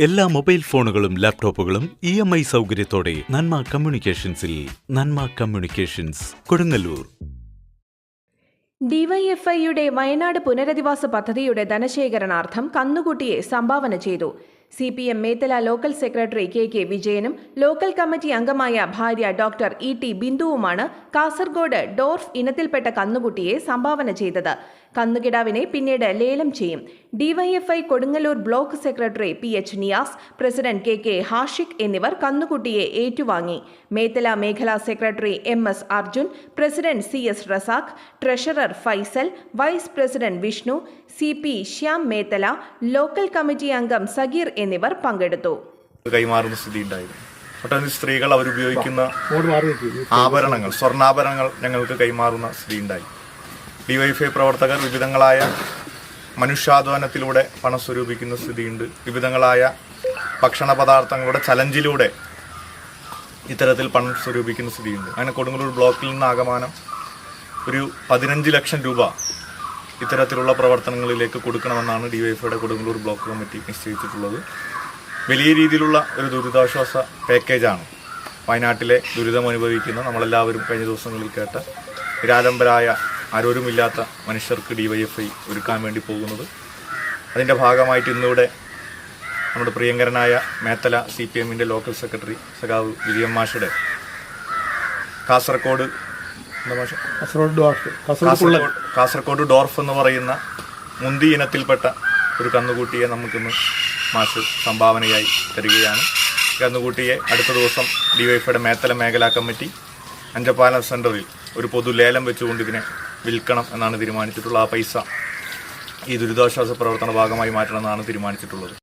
എല്ലാ മൊബൈൽ ഫോണുകളും ലാപ്ടോപ്പുകളും ഇ എം ഐ സൗകര്യത്തോടെ നന്മ കമ്മ്യൂണിക്കേഷൻസിൽ നന്മ കമ്മ്യൂണിക്കേഷൻസ് കൊടുങ്ങല്ലൂർ. ഡിവൈഎഫ്ഐയുടെ വയനാട് പുനരധിവാസ പദ്ധതിയുടെ ധനശേഖരണാർത്ഥം കന്നുകുട്ടിയെ സംഭാവന ചെയ്തു. C P M Methala local secretary K K വിജയനും ലോക്കൽ കമ്മിറ്റി അംഗമായ ഭാര്യ ഡോക്ടർ ഇ ടി ബിന്ദുവുമാണ് കാസർഗോഡ് ഡോർഫ് ഇനത്തിൽപ്പെട്ട കന്നുകുട്ടിയെ സംഭാവന ചെയ്തത്. കന്നുകിടാവിനെ പിന്നീട് ലേലം ചെയ്യും. DYFI Kodungallur block secretary P H Niyas president K K Hashiq എന്നിവർ കന്നുകുട്ടിയെ ഏറ്റുവാങ്ങി. മേത്തല മേഖലാ secretary M S Arjun president C S Razak treasurer Faisal vice president Vishnu C P Shyam Methala local committee അംഗം സഗീർ എന്നിവർ പങ്കെടുത്തു. കൈമാറുന്ന സ്ഥിതി ഉണ്ടായിരുന്നു ഒട്ടനവധി സ്ത്രീകൾ അവരുപയോഗിക്കുന്ന ആഭരണങ്ങൾ സ്വർണാഭരണങ്ങൾ ഞങ്ങൾക്ക് കൈമാറുന്ന സ്ഥിതി ഉണ്ടായി ഡിവൈഫൈ പ്രവർത്തകർ വിവിധങ്ങളായ മനുഷ്യാധ്വാനത്തിലൂടെ പണം സ്വരൂപിക്കുന്ന സ്ഥിതിയുണ്ട്. വിവിധങ്ങളായ ഭക്ഷണ പദാർത്ഥങ്ങളുടെ ചലഞ്ചിലൂടെ ഇത്തരത്തിൽ പണം സ്വരൂപിക്കുന്ന സ്ഥിതിയുണ്ട്. അങ്ങനെ കൊടുങ്ങല്ലൂർ ബ്ലോക്കിൽ നിന്ന് ആകമാനം ഒരു പതിനഞ്ച് ലക്ഷം രൂപ ഇത്തരത്തിലുള്ള പ്രവർത്തനങ്ങളിലേക്ക് കൊടുക്കണമെന്നാണ് ഡിവൈഫൈയുടെ കൊടുങ്ങല്ലൂർ ബ്ലോക്ക് കമ്മിറ്റി നിശ്ചയിച്ചിട്ടുള്ളത്. വലിയ രീതിയിലുള്ള ഒരു ദുരിതാശ്വാസ പാക്കേജാണ് വയനാട്ടിലെ ദുരിതം അനുഭവിക്കുന്ന നമ്മളെല്ലാവരും കഴിഞ്ഞ ദിവസങ്ങളിൽ കേട്ട നിരാലംബരായ ആരോരുമില്ലാത്ത മനുഷ്യർക്ക് ഡിവൈഎഫ്ഐ ഒരുക്കാൻ വേണ്ടി പോകുന്നത്. അതിന്റെ ഭാഗമായിട്ട് ഇന്നിവിടെ നമ്മുടെ പ്രിയങ്കരനായ മേത്തല സി പി എമ്മിന്റെ ലോക്കൽ സെക്രട്ടറി സഖാവ് വിജയം മാഷയുടെ കാസർഗോഡ് കാസർഗോഡ് ഡോർഫ് കാസർഗോഡ് എന്ന് പറയുന്ന മുന്തി ഇനത്തിൽപ്പെട്ട ഒരു കന്നുകുട്ടിയെ നമുക്കിന്ന് മാഷ് സംഭാവനയായി തരികയാണ്. കന്നുകുട്ടിയെ അടുത്ത ദിവസം ഡിവൈഫയുടെ മേത്തല മേഖലാ കമ്മിറ്റി അഞ്ചപ്പാലം സെന്ററിൽ ഒരു പൊതു ലേലം വെച്ചുകൊണ്ട് ഇതിനെ വിൽക്കണം എന്നാണ് തീരുമാനിച്ചിട്ടുള്ളത് ആ പൈസ ഈ ദുരിതാശ്വാസ പ്രവർത്തന ഭാഗമായി മാറ്റണമെന്നാണ് തീരുമാനിച്ചിട്ടുള്ളത്.